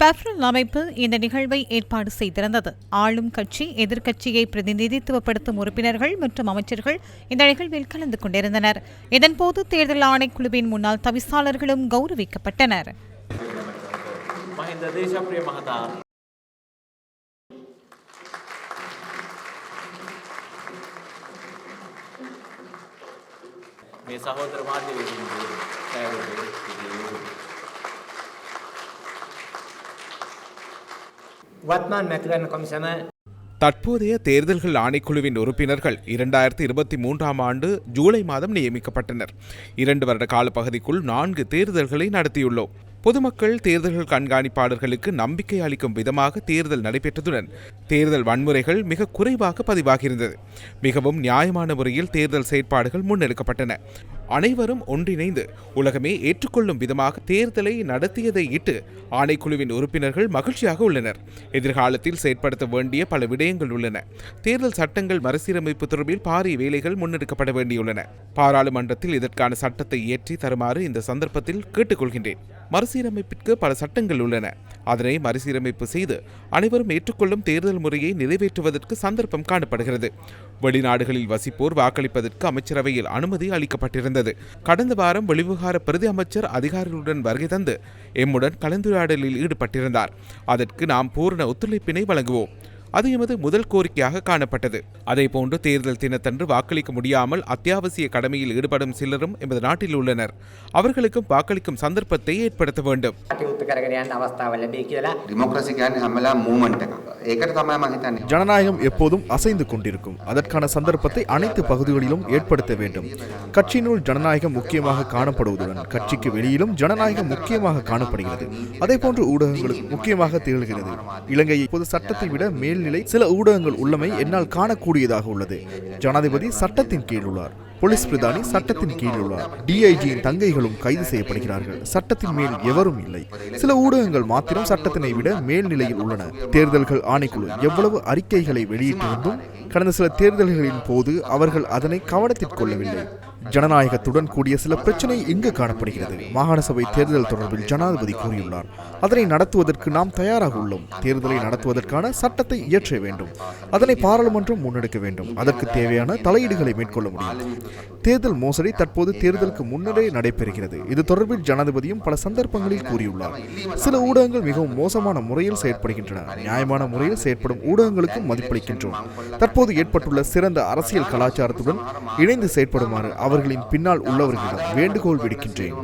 பெஃப்ரல் அமைப்பு இந்த நிகழ்வை ஏற்பாடு செய்திருந்தது ஆளும் கட்சி எதிர்க்கட்சியை பிரதிநிதித்துவப்படுத்தும் உறுப்பினர்கள் மற்றும் அமைச்சர்கள் இந்த நிகழ்வில் கலந்து கொண்டிருந்தனர் இதன்போது தேர்தல் ஆணைக்குழுவின் முன்னாள் தவிசாளர்களும் கௌரவிக்கப்பட்டனர் මහින්ද දේශප්‍රිය මහතා මේ සහෝදර මාධ්‍යවේදීන්ගේ සෑවටේ පිළිගන්න. வர்த்மான் மெக்லன் கமிஷனை தற்போதைய தேர்தல்கள் ஆணைக்குழுவின் உறுப்பினர்கள் இரண்டாயிரத்தி இருபத்தி மூன்றாம் ஆண்டு ஜூலை மாதம் நியமிக்கப்பட்டனர். இரண்டு வருட காலப்பகுதிக்குள் நான்கு தேர்தல்களை நடத்தியுள்ளோம். பொதுமக்கள் தேர்தல்கள் கண்காணிப்பாளர்களுக்கு நம்பிக்கை அளிக்கும் விதமாக தேர்தல் நடைபெற்றதுடன் தேர்தல் வன்முறைகள் மிக குறைவாக பதிவாகியிருந்தது. மிகவும் நியாயமான முறையில் தேர்தல் செயற்பாடுகள் முன்னெடுக்கப்பட்டன. அனைவரும் ஒன்றிணைந்து உலகமே ஏற்றுக்கொள்ளும் விதமாக தேர்தலை நடத்தியதை இட்டு ஆணைக்குழுவின் உறுப்பினர்கள் மகிழ்ச்சியாக உள்ளனர். எதிர்காலத்தில் செயற்படுத்த வேண்டிய பல விடயங்கள் உள்ளன. தேர்தல் சட்டங்கள் மறுசீரமைப்பு தொடர்பில் பாரிய வேலைகள் முன்னெடுக்கப்பட வேண்டியுள்ளன. பாராளுமன்றத்தில் இதற்கான சட்டத்தை இயற்றி தருமாறு இந்த சந்தர்ப்பத்தில் கேட்டுக்கொள்கின்றேன். மறுசீரமைப்பிற்கு பல சட்டங்கள் உள்ளன. அதனை மறுசீரமைப்பு செய்து அனைவரும் ஏற்றுக்கொள்ளும் தேர்தல் முறையை நிறைவேற்றுவதற்கு சந்தர்ப்பம் காணப்படுகிறது. வெளிநாடுகளில் வசிப்போர் வாக்களிப்பதற்கு அமைச்சரவையில் அனுமதி அளிக்கப்பட்டிருந்தது. கடந்த வாரம் வெளிவிவகார பிரதி அமைச்சர் அதிகாரிகளுடன் வருகை தந்து எம்முடன் கலந்துரையாடலில் ஈடுபட்டிருந்தார். அதற்கு நாம் பூரண ஒத்துழைப்பினை வழங்குவோம். அது எமது முதல் கோரிக்கையாக காணப்பட்டது. அதேபோன்று தேர்தல் தினத்தன்று வாக்களிக்க முடியாமல் அத்தியாவசிய கடமையில் ஈடுபடும் சிலரும் எமது நாட்டில் உள்ளனர். அவர்களுக்கும் வாக்களிக்கும் சந்தர்ப்பத்தை ஏற்படுத்த வேண்டும். ஜனநாயகம் எப்போதும் அசைந்து கொண்டிருக்கும். அதற்கான சந்தர்ப்பத்தை அனைத்து பகுதிகளிலும் ஏற்படுத்த வேண்டும். கட்சியினுள் ஜனநாயகம் முக்கியமாக காணப்படுவதுடன் கட்சிக்கு வெளியிலும் ஜனநாயகம் முக்கியமாக காணப்படுகிறது. அதேபோன்று ஊடகங்களுக்கு முக்கியமாக திகழ்கிறது. இலங்கை பொது சட்டத்தை விட மேல் மேல்நிலை சில ஊடகங்கள் உள்ளமை என்னால் காணக்கூடியதாக உள்ளது. ஜனாதிபதி சட்டத்தின் கீழ் உள்ளார். போலீஸ் பிரதானி சட்டத்தின் கீழ் உள்ளார். டிஐஜியின் தங்கைகளும் கைது செய்யப்படுகிறார்கள். சட்டத்தின் மேல் எவரும் இல்லை. சில ஊடகங்கள் மாத்திரம் சட்டத்தினை விட மேல்நிலையில் உள்ளன. தேர்தல்கள் ஆணைக்குழு எவ்வளவு அறிக்கைகளை வெளியிட்டிருந்தும் கடந்த சில தேர்தல்களின் போது அவர்கள் அதனை கவனத்திற்கொள்ளவில்லை. ஜனநாயகத்துடன் கூடிய சில பிரச்சனை இங்கு காணப்படுகிறது. மாகாண சபை தேர்தல் தொடர்பில் ஜனாதிபதி கூறியுள்ளார். அதனை நடத்துவதற்கு நாம் தயாராக உள்ளோம். தேர்தலை நடத்துவதற்கான சட்டத்தை இயற்ற வேண்டும். அதனை பாராளுமன்றம் முன்னெடுக்க வேண்டும். அதற்கு தேவையான தலையீடுகளை மேற்கொள்ள முடியும். தேர்தல் மோசடி தற்போது தேர்தலுக்கு முன்னரே நடைபெறுகிறது. இது தொடர்பில் ஜனாதிபதியும் பல சந்தர்ப்பங்களில் கூறியுள்ளார். சில ஊடகங்கள் மிகவும் மோசமான முறையில் செயற்படுகின்றன. நியாயமான முறையில் செயற்படும் ஊடகங்களுக்கும் மதிப்பளிக்கின்றோம். தற்போது ஏற்பட்டுள்ள சிறந்த அரசியல் கலாச்சாரத்துடன் இணைந்து செயற்படுமாறு அவர்களின் பின்னால் உள்ளவர்களிடம் வேண்டுகோள் விடுக்கின்றேன்.